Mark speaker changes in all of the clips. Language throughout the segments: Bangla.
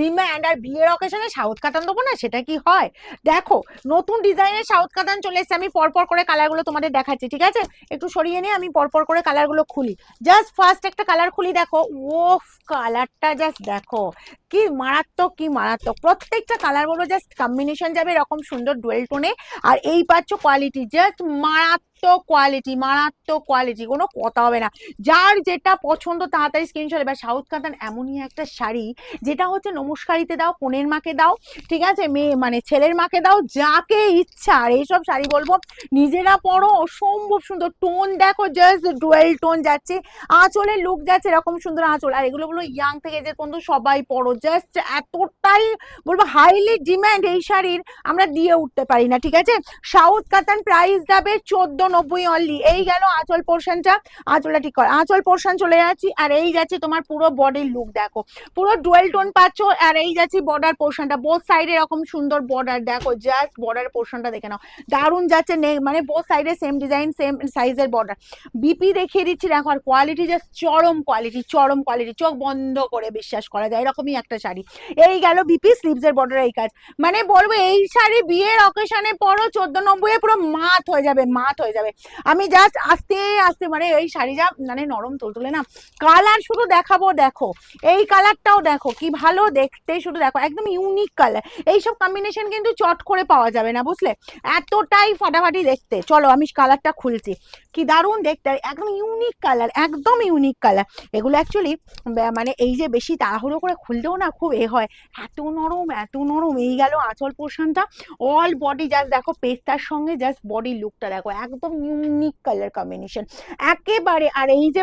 Speaker 1: ডিম্যান্ড আর বিয়ের অকেশনে সাউথ কাতান দেবো না, সেটা কি হয়? দেখো, নতুন ডিজাইনের সাউথ কাতান চলে এসছে, আমি পরপর করে কালারগুলো তোমাদের দেখাচ্ছি, ঠিক আছে? একটু সরিয়ে নিয়ে আমি পরপর করে কালারগুলো খুলি। জাস্ট ফার্স্ট একটা কালার খুলি, দেখো, ওফ কালারটা জাস্ট দেখো। কি মারাত্মক কি মারাত্মক। প্রত্যেকটা কালারগুলো জাস্ট কম্বিনেশন যাবে এরকম সুন্দর ডুয়েল টোনে আর এই পাচ্ছ কোয়ালিটি জাস্ট মারাত্মক কোয়ালিটি মারাত্মক কোয়ালিটি কোনো কথা হবে না। যার যেটা পছন্দ তাড়াতাড়ি স্ক্রিনশট এবার সাউথ কাতান এমনই একটা শাড়ি, যেটা হচ্ছে নমস্কারিতে দাও কনের মাকে দাও, ঠিক আছে? মেয়ে মানে ছেলের মাকে দাও, যাকে ইচ্ছা। আর এইসব শাড়ি বলব, নিজেরা পরো, অসম্ভব সুন্দর। টোন দেখো জাস্ট ডুয়েল টোন যাচ্ছে। আঁচলের লুক যাচ্ছে এরকম সুন্দর আঁচল। আর এগুলো বলো ইয়াং থেকে যে পর্যন্ত সবাই পরো জাস্ট এতটাই বলব হাইলি ডিম্যান্ড এই শাড়ির আমরা দিয়ে উঠতে পারি না, ঠিক আছে? সাউথ কাতান প্রাইস যাবে চোদ্দ নব্বই অনলি এই গেল আঁচল পোর্শনটা আঁচলটা ঠিক কর। আঁচল পোর্শন চলে যাচ্ছি, আর এই যাচ্ছে তোমার পুরো বডির লুক দেখো। পুরো ডুয়েল টোন পাচ্ছ, আর এই যাচ্ছি বর্ডার পোর্শনটা বোথ সাইডে এরকম সুন্দর বর্ডার দেখো জাস্ট বর্ডার পোর্শনটা দেখে নাও। দারুণ যাচ্ছে মানে বোথ সাইডে সেম ডিজাইন সেম সাইজের বর্ডার বিপি দেখিয়ে দিচ্ছি, দেখো, আর কোয়ালিটি জাস্ট চরম কোয়ালিটি চরম কোয়ালিটি চোখ বন্ধ করে বিশ্বাস করা যায়, এরকমই একটা শাড়ি। এই গেল বিপি স্লিভসের বর্ডার এই কাজ। মানে বলব, এই শাড়ি বিয়ের অকেশনে পরো, চোদ্দ নব্বই পুরো মাত হয়ে যাবে, মাত হয়ে যাবে। আমি জাস্ট আস্তে আস্তে মানে এই শাড়ি যা মানে নরম তুলতুলে না কালার শুধু দেখাবো, দেখো। এই কালারটাও দেখো, কি ভালো দেখতে শুধু দেখো, একদম ইউনিক কালার এইসব কম্বিনেশন কিন্তু চট করে পাওয়া যাবে না, বুঝলে? এতটাই ফাটাফাটি দেখতে। চলো, আমি কালারটা খুলছি। কি দারুণ দেখতে, একদম ইউনিক কালার একদম ইউনিক কালার এগুলো অ্যাকচুয়ালি মানে এই যে বেশি তাড়াহুড়ো করে খুললেও না খুব এ হয়। এত নরম এত নরম, এই গেল আঁচল পোর্শনটা অল বডি জাস্ট দেখো, পেস্তার সঙ্গে জাস্ট বডি লুকটা দেখো, একদম ইউনিক কালার কম্বিনেশন একেবারে, আর এই যে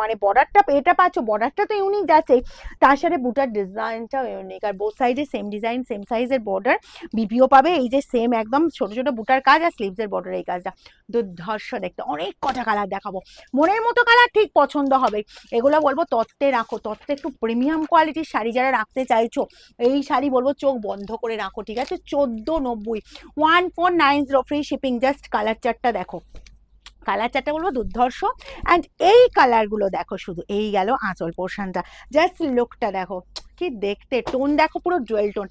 Speaker 1: মানে বর্ডারটা এটা পাচ্ছ বর্ডারটা তো ইউনিক যাচ্ছেই। তার সাথে বুটার ডিজাইনটাও ইউনিক আর বোথ সাইডে সেম ডিজাইন সেম সাইজের বর্ডার বিপিও পাবে, এই যে সেম একদম ছোট ছোট বুটার কাজ, আর স্লিভসের বর্ডার এই কাজটা। দুর্ধর্ষ দেখতে। অনেক কটা কালার দেখাবো? মনের মতো কালার ঠিক পছন্দ হবে। এগুলো বলব তত্ত্বে রাখো। তত্ত্বে একটু প্রিমিয়াম কোয়ালিটির শাড়ি যারা রাখতে চাইছো, এই শাড়ি বলব চোখ বন্ধ করে রাখো, ঠিক আছে? চোদ্দ নব্বই। One four nine zero free shipping just colour চারটা দেখো। কালার চারটা বলব দুর্ধর্ষ। অ্যান্ড এই কালারগুলো দেখো শুধু, এই গেল আঁচল পোর্শনটা জাস্ট লুকটা দেখো। কি দেখতে? টোন দেখো পুরো জুয়েল টোন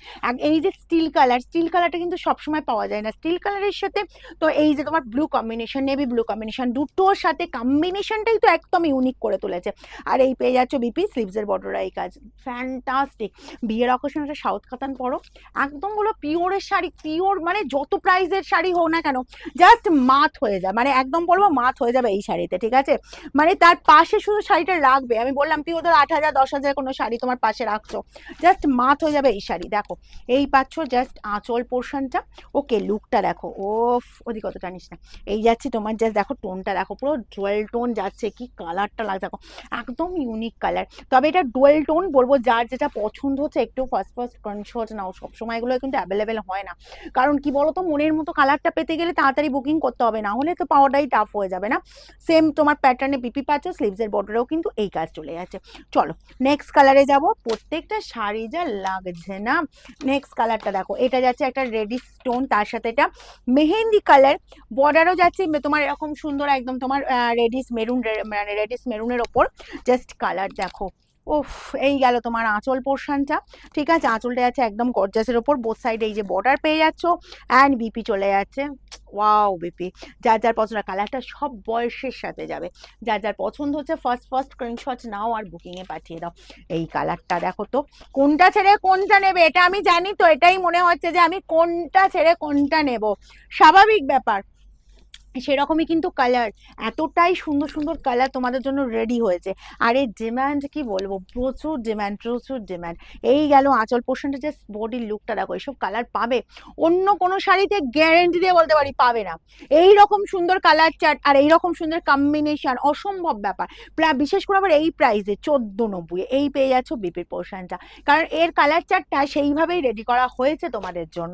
Speaker 1: এই যে স্টিল কালার স্টিল কালারটা কিন্তু সবসময় পাওয়া যায় না। স্টিল কালারের সাথে তো এই যে তোমার blue combination navy blue combination দুটোর সাথে কম্বিনেশনটাই তো একদম ইউনিক করে তুলেছে। আর এই পেয়ে যাচ্ছ বিপি স্লিভসের বর্ডার এই কাজ। ফ্যান্টাস্টিক বিয়ের অকেশন একটা সাউথ কাতান পরো। একদম বলো পিওরের শাড়ি পিওর মানে যত প্রাইজের শাড়ি হোক না কেন জাস্ট মাত হয়ে যায়। মানে একদম বলব মাত হয়ে যাবে এই শাড়িতে, ঠিক আছে? মানে তার পাশে শুধু শাড়িটা রাখবে। আমি বললাম পিও ধর আট হাজার, দশ হাজার কোনো শাড়ি তোমার পাশে রাখছো জাস্ট মাত হয়ে যাবে এই শাড়ি। দেখো, এই পাচ্ছ জাস্ট আঁচল পোর্শনটা ওকে লুকটা দেখো। ওফ ওদিকে অত টানিস না। এই যাচ্ছে তোমার জাস্ট দেখো টোনটা দেখো, পুরো ডুয়েল টোন যাচ্ছে। কি কালারটা লাগছে। দেখো, একদম ইউনিক কালার তবে এটা ডুয়েল টোন বলব, যার যেটা পছন্দ হচ্ছে, একটু ফার্স্ট ফার্স্ট কনশট নাও। সবসময় এগুলো কিন্তু অ্যাভেলেবেল হয় না। কারণ কি বলতো, মনের মতো কালারটা পেতে গেলে তাড়াতাড়ি বুকিং করতে হবে। না হলে তো পাওয়াটাই টাফ হয়ে যাবে না। সেম তোমার প্যাটার্নে পিপি পাচ্ছ স্লিভসের বর্ডারেও কিন্তু এই কাজ চলে যাচ্ছে। চলো নেক্সট কালারে যাব। প্রত্যেকটা শাড়ি যা লাগছে না? নেক্সট কালারটা দেখো, এটা যাচ্ছে একটা রেডি স্টোন তার সাথে এটা মেহেন্দি কালার বর্ডারও যাচ্ছে তোমার এরকম সুন্দর একদম তোমার রেডিস মেরুন মানে রেডিস মেরুনের ওপর। জাস্ট কালার দেখো। উফ, এই গেল তোমার আঁচল পোর্শনটা। ঠিক আছে, আঁচলটা যাচ্ছে একদম গর্জাসের ওপর। বোথ সাইডে এই যে বর্ডার পেয়ে যাচ্ছ অ্যান্ড বিপি চলে যাচ্ছে। ওয়াও বিপি যার যার পছন্দ কালারটা সব বয়সের সাথে যাবে। যার যার পছন্দ হচ্ছে ফার্স্ট ফার্স্ট স্ক্রিনশট নাও আর বুকিংয়ে পাঠিয়ে দাও। এই কালারটা দেখো তো, কোনটা ছেড়ে কোনটা নেবে? এটা আমি জানি তো, এটাই মনে হচ্ছে যে আমি কোনটা ছেড়ে কোনটা নেব। স্বাভাবিক ব্যাপার। সেরকমই কিন্তু কালার এতটাই সুন্দর সুন্দর কালার তোমাদের জন্য রেডি হয়েছে। আর এর ডিম্যান্ড কি বলব? প্রচুর ডিম্যান্ড প্রচুর ডিম্যান্ড এই গেল আঁচল পোর্শনটা যে বডির লুকটা দেখো এইসব কালার পাবে? অন্য কোনো শাড়িতে গ্যারেন্টি দিয়ে বলতে পারি, পাবে না। এই রকম সুন্দর কালার চার্ট আর এই রকম সুন্দর কম্বিনেশন অসম্ভব ব্যাপার। প্রায় বিশেষ করে আবার এই প্রাইসে চোদ্দ নব্বই এই পেয়ে যাচ্ছ বিপির পোর্শনটা কারণ এর কালার চার্টটা সেইভাবেই রেডি করা হয়েছে তোমাদের জন্য।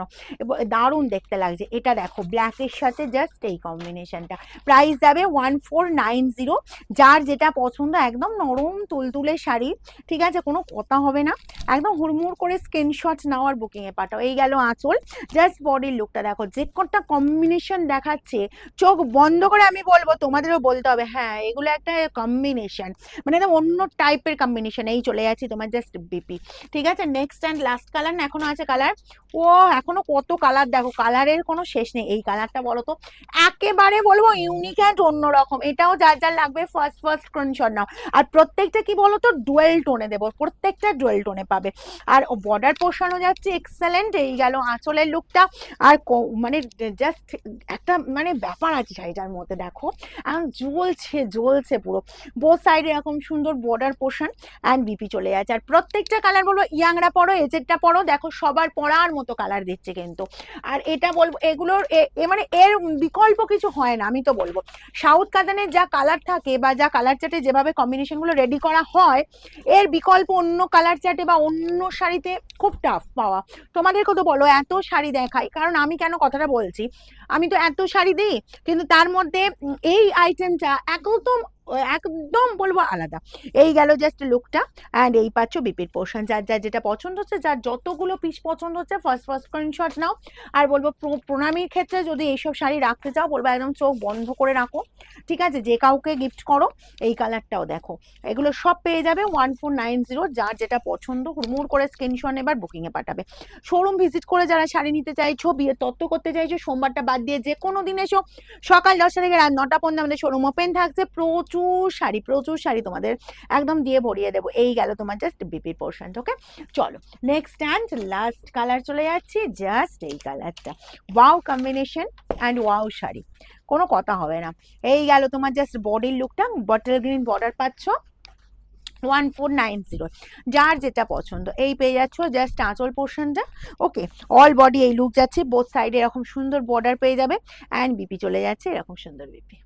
Speaker 1: দারুণ দেখতে লাগছে। এটা দেখো ব্ল্যাকের সাথে জাস্ট এই কম্বিনেশন কম্বিনেশনটা প্রাইস যাবে ওয়ান ফোর নাইন জিরো যার যেটা পছন্দ, একদম নরম তুলতুলে শাড়ি, ঠিক আছে? কোনো কথা হবে না। একদম হুড়মুড় করে স্ক্রিনশট নাও আর বুকিংয়ে পাঠাও। এই গেল আঁচল। জাস্ট বডির লুকটা দেখো। যে কটা কম্বিনেশন দেখাচ্ছে, চোখ বন্ধ করে আমি বলব, তোমাদেরও বলতে হবে হ্যাঁ এগুলো একটা কম্বিনেশন মানে একদম অন্য টাইপের কম্বিনেশন এই চলে যাচ্ছি তোমার জাস্ট বিপি ঠিক আছে? নেক্সট অ্যান্ড লাস্ট কালার না এখনও আছে কালার ও, এখনও কত কালার দেখো? কালারের কোনো শেষ নেই। এই কালারটা বলো তো? বলব ইউনিক অ্যান্ড অন্যরকম। এটাও যার যার লাগবে ফার্স্ট ফার্স্ট স্ক্রিনশট নাও। আর প্রত্যেকটা কি বলো তো ডুয়েল টোনে দেবো। প্রত্যেকটা ডুয়েল টোনে পাবে। আর বর্ডার পোষানো যাচ্ছে এক্সেলেন্ট এই গেল আঁচলের লুকটা আর মানে জাস্ট একটা মানে ব্যাপার আছে শাড়িটার মধ্যে, দেখো। এখন জ্বলছে জ্বলছে পুরো। বোথ সাইডে এরকম সুন্দর বর্ডার পোষণ অ্যান্ড বিপি চলে যাচ্ছে। আর প্রত্যেকটা কালার বলব, ইয়াংরা পরো, এজেডটা পড়ো দেখো সবার পড়ার মতো কালার দিচ্ছে কিন্তু। আর এটা বলব, এগুলোর মানে এর বিকল্প কিছু হয় না, আমি তো বলব। সাউথ কাতানের যা কালার থাকে বা যা কালার চার্টে যেভাবে কম্বিনেশনগুলো রেডি করা হয়, এর বিকল্প অন্য কালার চার্টে বা অন্য শাড়িতে খুব টাফ পাওয়া। তোমাদেরকে তো বলো, এত শাড়ি দেখাই, কারণ আমি কেন কথাটা বলছি? আমি তো এত শাড়ি দিই, কিন্তু তার মধ্যে এই আইটেমটা একদম একদম বলব আলাদা। এই গেল জাস্ট লুকটা অ্যান্ড এই পাচ্ছ বিপির পোর্শন যার যার যেটা পছন্দ হচ্ছে, যার যতগুলো পিস পছন্দ হচ্ছে ফার্স্ট ফার্স্ট স্ক্রিনশট নাও। আর বলব প্রণামীর ক্ষেত্রে যদি এইসব শাড়ি রাখতে চাও, বলব একদম চোখ বন্ধ করে রাখো। ঠিক আছে? যে কাউকে গিফট করো, এই কালারটাও দেখো। এগুলো সব পেয়ে যাবে ওয়ান ফোর নাইন জিরো যার যেটা পছন্দ, হুড়মুড় করে স্ক্রিনশট এবার বুকিংয়ে পাঠাবে। শোরুম ভিজিট করে যারা শাড়ি নিতে চাইছো, বিয়ের তত্ত্ব করতে চাইছো, সোমবারটা বাদ দিয়ে যে কোনো দিন এসো। সকাল দশটা থেকে রাত নটা পর্যন্ত আমাদের শোরুম ওপেন থাকছে। প্রচুর শাড়ি, প্রচুর শাড়ি তোমাদের একদম দিয়ে ভরিয়ে দেবো। এই গেল তোমার জাস্ট বিপির পোর্শন ওকে চলো নেক্সট অ্যান্ড লাস্ট কালার চলে যাচ্ছি জাস্ট এই কালারটা wow combination and wow sari, কোনো কথা হবে না। এই গেল তোমার জাস্ট বডির লুকটা বটল গ্রিন বর্ডার পাচ্ছ ওয়ান ফোর নাইন জিরো যার যেটা পছন্দ। এই পেয়ে যাচ্ছ জাস্ট আঁচল পোর্শনটা ওকে অল বডি এই লুক যাচ্ছে বোথ সাইডে এরকম সুন্দর বর্ডার পেয়ে যাবে অ্যান্ড বিপি চলে যাচ্ছে, এরকম সুন্দর বিপি